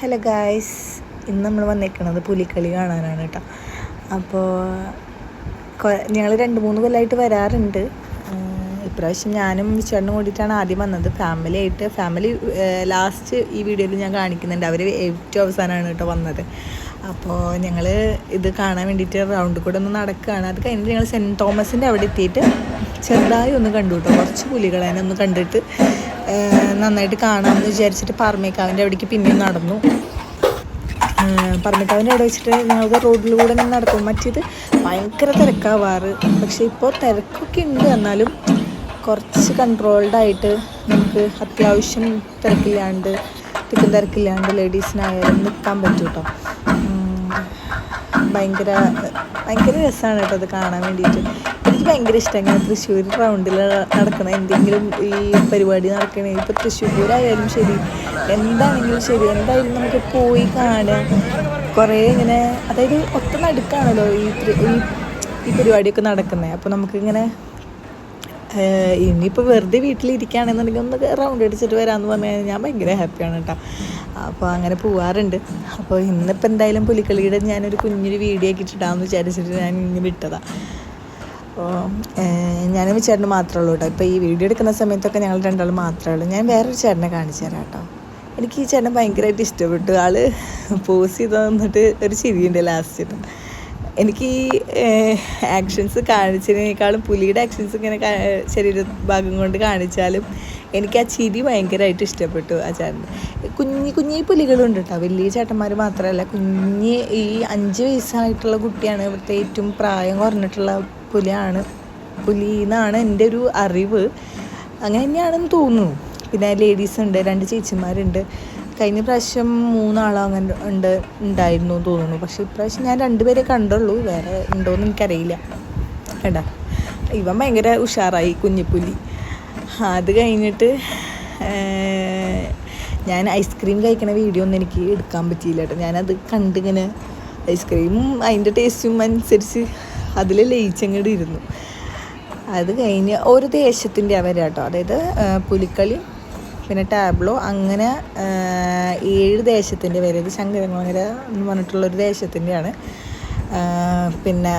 Hello guys ഇന്ന് നമ്മൾ വന്നിരിക്കുന്നത് പുലിക്കളി കാണാനാണ് കേട്ടോ. അപ്പോൾ ഞങ്ങൾ രണ്ട് മൂന്ന് കൊല്ലമായിട്ട് വരാറുണ്ട്. ഇപ്രാവശ്യം ഞാനും ചേട്ടനും കൂടിയിട്ടാണ് ആദ്യം വന്നത്. ഫാമിലി ആയിട്ട് ഫാമിലി ലാസ്റ്റ് ഈ വീഡിയോയിൽ ഞാൻ കാണിക്കുന്നുണ്ട്. അവർ ഏറ്റവും അവസാനമാണ് കേട്ടോ വന്നത്. അപ്പോൾ ഞങ്ങൾ ഇത് കാണാൻ വേണ്ടിയിട്ട് റൗണ്ട് കൂടെ ഒന്ന് നടക്കുകയാണ്. അത് കഴിഞ്ഞിട്ട് ഞങ്ങൾ സെന്റ് തോമസിന്റെ അവിടെ എത്തിയിട്ട് ചെറുതായി ഒന്ന് കണ്ടു കേട്ടോ. കുറച്ച് പുലികളെ ഒന്ന് കണ്ടിട്ട് നന്നായിട്ട് കാണാമെന്ന് വിചാരിച്ചിട്ട് പാർമേക്കാവിന്റെ അവിടേക്ക് പിന്നെയും നടന്നു. പറമേക്കാവിന്റെ അവിടെ വെച്ചിട്ട് ഞങ്ങൾക്ക് റോഡിലൂടെ ഇങ്ങനെ നടക്കും മറ്റേത് ഭയങ്കര തിരക്കാവാറ് പക്ഷേ ഇപ്പോൾ തിരക്കൊക്കെ ഉണ്ട്. എന്നാലും കുറച്ച് കൺട്രോൾഡ് ആയിട്ട് നമുക്ക് അത്യാവശ്യം തിരക്കില്ലാണ്ട് തിക്കും തിരക്കില്ലാണ്ട് ലേഡീസിനായാലും നിൽക്കാൻ പറ്റും കേട്ടോ ഭയങ്കര ഭയങ്കര രസമാണ് കേട്ടോ അത് കാണാൻ വേണ്ടിയിട്ട് എനിക്ക് ഭയങ്കര ഇഷ്ടം ഇങ്ങനെ തൃശ്ശൂർ റൗണ്ടിൽ നടക്കണ എന്തെങ്കിലും ഈ പരിപാടി നടക്കണേ. ഇപ്പോൾ തൃശ്ശൂരായാലും ശരി എന്താണെങ്കിലും ശരി എന്തായാലും നമുക്ക് പോയി കാണാം. കുറേ ഇങ്ങനെ അതായത് ഒത്ത നടുക്കാണല്ലോ ഈ ഈ പരിപാടിയൊക്കെ നടക്കുന്നത് അപ്പോൾ നമുക്കിങ്ങനെ ഇനിയിപ്പോൾ വെറുതെ വീട്ടിലിരിക്കുകയാണെന്നുണ്ടെങ്കിൽ ഒന്ന് റൗണ്ട് അടിച്ചിട്ട് വരാമെന്ന് പറഞ്ഞു കഴിഞ്ഞാൽ ഞാൻ ഭയങ്കര ഹാപ്പിയാണ് കേട്ടോ അപ്പോൾ അങ്ങനെ പോവാറുണ്ട്. അപ്പോൾ ഇന്നിപ്പോൾ എന്തായാലും പുലിക്കളിയുടെ ഞാനൊരു കുഞ്ഞൊരു വീഡിയോ ഒക്കെ ഇട്ടിട്ടാന്ന് വിചാരിച്ചിട്ട് ഞാൻ ഇങ്ങനെ വിട്ടതാണ് അപ്പോൾ ഞാനും ചേട്ടന് മാത്രമേ ഉള്ളൂ കേട്ടോ ഇപ്പോൾ ഈ വീഡിയോ എടുക്കുന്ന സമയത്തൊക്കെ ഞങ്ങൾ രണ്ടാളും മാത്രമേ ഉള്ളൂ. ഞാൻ വേറൊരു ചേട്ടനെ കാണിച്ചു തരാം കേട്ടോ എനിക്ക് ഈ ചേട്ടൻ ഭയങ്കരമായിട്ട് ഇഷ്ടപ്പെട്ടു. ആൾ പോസ് ചെയ്ത് തന്നിട്ട് ഒരു ചിരിയുണ്ട് ലാസ്റ്റ് എനിക്ക് ഈ ആക്ഷൻസ് കാണിച്ചതിനേക്കാളും പുലിയുടെ ആക്ഷൻസ് ഇങ്ങനെ ശരീരഭാഗം ശരീര ഭാഗം കൊണ്ട് കാണിച്ചാലും എനിക്ക് ആ ചിരി ഭയങ്കരമായിട്ട് ഇഷ്ടപ്പെട്ടു ആ ചേട്ടൻ കുഞ്ഞി കുഞ്ഞി പുലികളുണ്ട് കേട്ടോ വലിയ ചേട്ടന്മാർ മാത്രമല്ല കുഞ്ഞി ഈ അഞ്ച് വയസ്സായിട്ടുള്ള കുട്ടിയാണ്. ഇവിടുത്തെ ഏറ്റവും പ്രായം കുറഞ്ഞിട്ടുള്ള പുലിയാണ്. പുലി എന്നാണ് എന്റെ ഒരു അറിവ്. അങ്ങനെ തന്നെയാണെന്ന് തോന്നുന്നു. പിന്നെ ലേഡീസ് ഉണ്ട് രണ്ട് ചേച്ചിമാരുണ്ട്. കഴിഞ്ഞ പ്രാവശ്യം മൂന്നാളോ അങ്ങനെ ഉണ്ട് ഉണ്ടായിരുന്നു തോന്നുന്നു. പക്ഷേ ഇപ്രാവശ്യം ഞാൻ രണ്ടുപേരെ കണ്ടുള്ളൂ. വേറെ ഉണ്ടോയെന്ന് എനിക്കറിയില്ല. കേട്ടാ ഇവൻ ഭയങ്കര ഉഷാറായി കുഞ്ഞിപ്പുലി. അത് കഴിഞ്ഞിട്ട് ഞാൻ ഐസ്ക്രീം കഴിക്കണ വീഡിയോ ഒന്നും എനിക്ക് എടുക്കാൻ പറ്റിയില്ല കേട്ടോ. ഞാനത് കണ്ടിങ്ങനെ ഐസ്ക്രീമും അതിന്റെ ടേസ്റ്റും അനുസരിച്ച് അതിൽ ലയിച്ചങ്ങോട്ട് ഇരുന്നു. അത് കഴിഞ്ഞ് ഒരു ദേശത്തിന്റെ അവരാട്ടോ. അതായത് പുലിക്കളി പിന്നെ ടാബ്ലോ അങ്ങനെ ഏഴ് ദേശത്തിന്റെ പേര് ഇത് ശങ്കരമംഗല എന്ന് പറഞ്ഞിട്ടുള്ളൊരു ദേശത്തിന്റെയാണ് പിന്നെ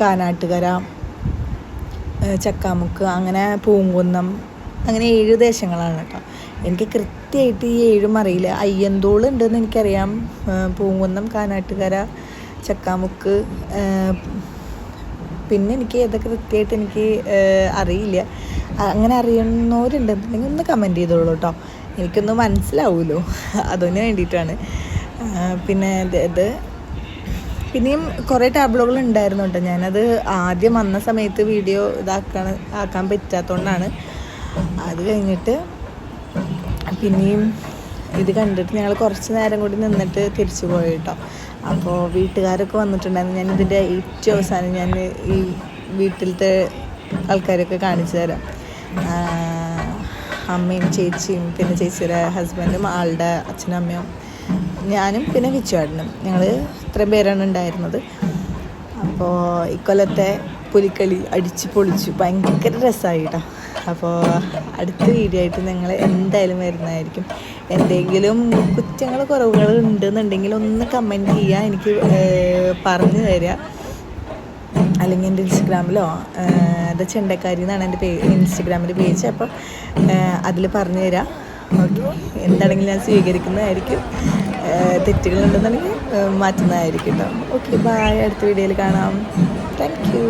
കാനാട്ടുകര ചക്കാമുക്ക് അങ്ങനെ പൂങ്കുന്നം അങ്ങനെ ഏഴ് ദേശങ്ങളാണ് കേട്ടോ. എനിക്ക് കൃത്യമായിട്ട് ഈ ഏഴും അറിയില്ല. അയ്യന്തോളുണ്ടെന്ന് എനിക്കറിയാം. പൂങ്കുന്നം കാനാട്ടുകര ചക്കാമുക്ക് പിന്നെ എനിക്ക് ഏതൊക്കെ കൃത്യമായിട്ട് എനിക്ക് അറിയില്ല. അങ്ങനെ അറിയുന്നവരുണ്ടെന്നുണ്ടെങ്കിൽ ഒന്ന് കമന്റ് ചെയ്തോളൂ കേട്ടോ എനിക്കൊന്ന് മനസ്സിലാവുമല്ലോ അതിന് വേണ്ടിയിട്ടാണ്. പിന്നെ ഇത് പിന്നെയും കുറേ ടാബ്ലോകൾ ഉണ്ടായിരുന്നു കേട്ടോ ഞാനത് ആദ്യം വന്ന സമയത്ത് വീഡിയോ ഇതാക്കാൻ ആക്കാൻ പറ്റാത്തതുകൊണ്ടാണ് അത് കഴിഞ്ഞിട്ട് പിന്നെയും ഇത് കണ്ടിട്ട് ഞങ്ങൾ കുറച്ച് നേരം കൂടി നിന്നിട്ട് തിരിച്ചു പോയി കേട്ടോ അപ്പോൾ വീട്ടുകാരൊക്കെ വന്നിട്ടുണ്ടായിരുന്നു. ഞാൻ ഇതിന്റെ ഏറ്റവും അവസാനം ഞാൻ ഈ വീട്ടിലത്തെ ആൾക്കാരൊക്കെ കാണിച്ചു തരാം. അമ്മയും ചേച്ചിയും പിന്നെ ചേച്ചിയുടെ ഹസ്ബൻഡും ആളുടെ അച്ഛനും അമ്മയും ഞാനും പിന്നെ വിച്ചുവാടനും. ഞങ്ങൾ ഇത്രയും പേരാണ് ഉണ്ടായിരുന്നത്. അപ്പോൾ ഇക്കൊല്ലത്തെ പുലിക്കളി അടിച്ച് പൊളിച്ചു. ഭയങ്കര രസമായി കേട്ടോ അപ്പോൾ അടുത്ത വീഡിയോ ആയിട്ട് ഞങ്ങൾ എന്തായാലും വരുന്നതായിരിക്കും. എന്തെങ്കിലും കുറ്റങ്ങൾ കുറവുകൾ ഉണ്ടെന്നുണ്ടെങ്കിൽ ഒന്ന് കമന്റ് ചെയ്യുക എനിക്ക് പറഞ്ഞു തരിക അല്ലെങ്കിൽ എന്റെ ഇൻസ്റ്റഗ്രാമിലോ അത് ചെണ്ടക്കാരി എന്നാണ് എന്റെ പേ ഇൻസ്റ്റഗ്രാമിന്റെ പേജ്. അപ്പോൾ അതിൽ പറഞ്ഞു തരാം. ഓക്കെ. എന്താണെങ്കിലും ഞാൻ സ്വീകരിക്കുന്നതായിരിക്കും. തെറ്റുകളുണ്ടെന്നുണ്ടെങ്കിൽ മാറ്റുന്നതായിരിക്കും കേട്ടോ. ഓക്കെ ബായ് അടുത്ത വീഡിയോയിൽ കാണാം. Thank you